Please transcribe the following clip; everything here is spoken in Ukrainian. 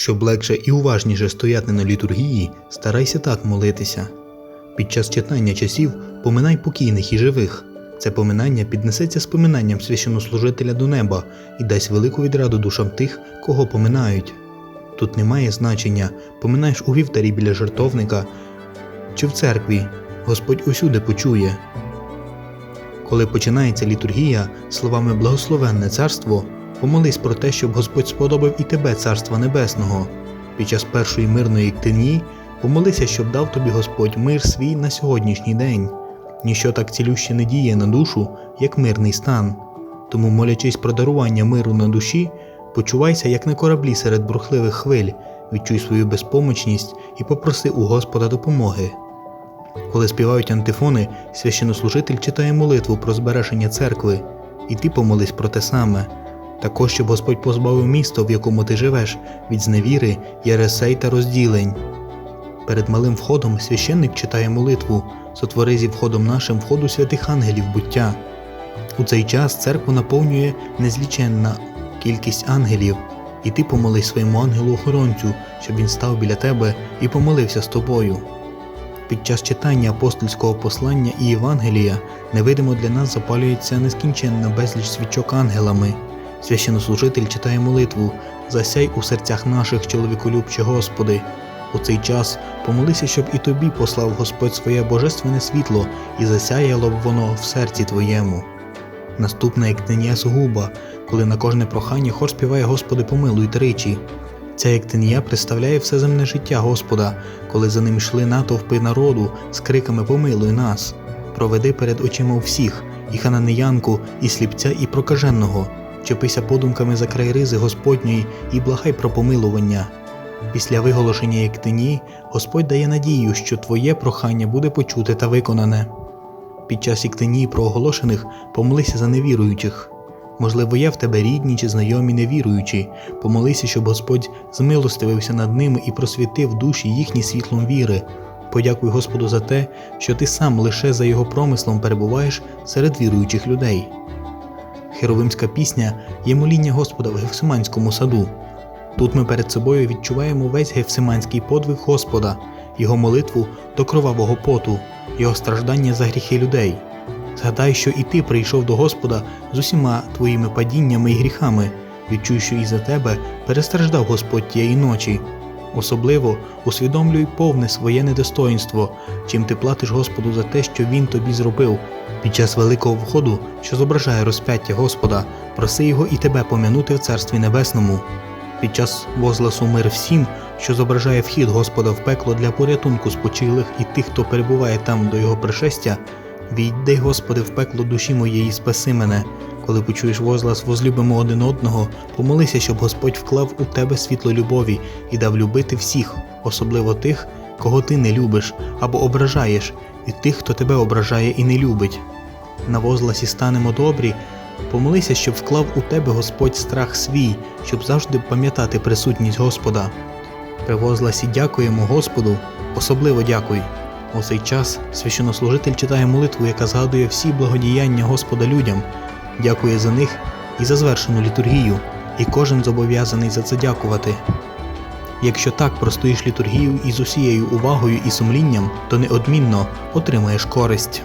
Щоб легше і уважніше стояти на літургії, старайся так молитися. Під час читання часів поминай покійних і живих. Це поминання піднесеться з поминанням священнослужителя до неба і дасть велику відраду душам тих, кого поминають. Тут немає значення, поминаєш у вівтарі біля жертовника чи в церкві, Господь усюди почує. Коли починається літургія словами Благословенне царство, помолись про те, щоб Господь сподобав і тебе Царства Небесного. Під час першої мирної ктині помолися, щоб дав тобі Господь мир свій на сьогоднішній день. Ніщо так цілюще не діє на душу, як мирний стан. Тому, молячись про дарування миру на душі, почувайся, як на кораблі серед бурхливих хвиль, відчуй свою безпомочність і попроси у Господа допомоги. Коли співають антифони, священнослужитель читає молитву про збереження церкви, і ти помолись про те саме. Також, щоб Господь позбавив місто, в якому ти живеш, від зневіри, єресей та розділень. Перед малим входом священник читає молитву сотвори зі входом нашим входу святих ангелів буття. У цей час церкву наповнює незліченна кількість ангелів, і ти помолись своєму ангелу-охоронцю, щоб він став біля тебе і помолився з тобою. Під час читання апостольського послання і Євангелія невидимо для нас запалюється нескінченна безліч свічок ангелами. Священнослужитель читає молитву Засяй у серцях наших, чоловіколюбче Господи. У цей час помолися, щоб і тобі послав Господь своє божественне світло і засяяло б воно в серці твоєму. Наступна ектенія сугуба, коли на кожне прохання хор співає Господи помилуй тричі. Ця ектенія представляє все земне життя Господа, коли за ним йшли натовпи народу з криками Помилуй нас, проведи перед очима всіх, і хананеянку, і сліпця, і прокаженого, чепися подумками за край ризи Господньої і благай про помилування. Після виголошення ектенії Господь дає надію, що твоє прохання буде почуте та виконане. Під час іктенії проголошених помолися за невіруючих. Можливо, є в тебе рідні чи знайомі невіруючі, помолися, щоб Господь змилостивився над ними і просвітив душі їхні світлом віри. Подякуй Господу за те, що ти сам лише за його промислом перебуваєш серед віруючих людей. Херовимська пісня є моління Господа в Гефсиманському саду. Тут ми перед собою відчуваємо весь гефсиманський подвиг Господа, його молитву до кровавого поту, його страждання за гріхи людей. Згадай, що і ти прийшов до Господа з усіма твоїми падіннями і гріхами, відчуй, що і за тебе перестраждав Господь тієї ночі. Особливо усвідомлюй повне своє недостоїнство, чим ти платиш Господу за те, що Він тобі зробив. Під час великого входу, що зображає розп'яття Господа, проси його і тебе пом'янути в Царстві Небесному. Під час возгласу мир всім, що зображає вхід Господа в пекло для порятунку спочилих і тих, хто перебуває там до його пришестя, війди, Господи, в пекло душі моєї, спаси мене. Коли почуєш возглас, возлюбимо один одного, помолися, щоб Господь вклав у тебе світло любові і дав любити всіх, особливо тих, кого ти не любиш або ображаєш, і тих, хто тебе ображає і не любить. На возгласі станемо добрі, Помолися, щоб вклав у тебе Господь страх свій, щоб завжди пам'ятати присутність Господа. При возгласі дякуємо Господу, особливо дякуй. У цей час священнослужитель читає молитву, яка згадує всі благодіяння Господа людям, дякує за них і за звершену літургію, і кожен зобов'язаний за це дякувати. Якщо так простоїш літургію із усією увагою і сумлінням, то неодмінно отримаєш користь.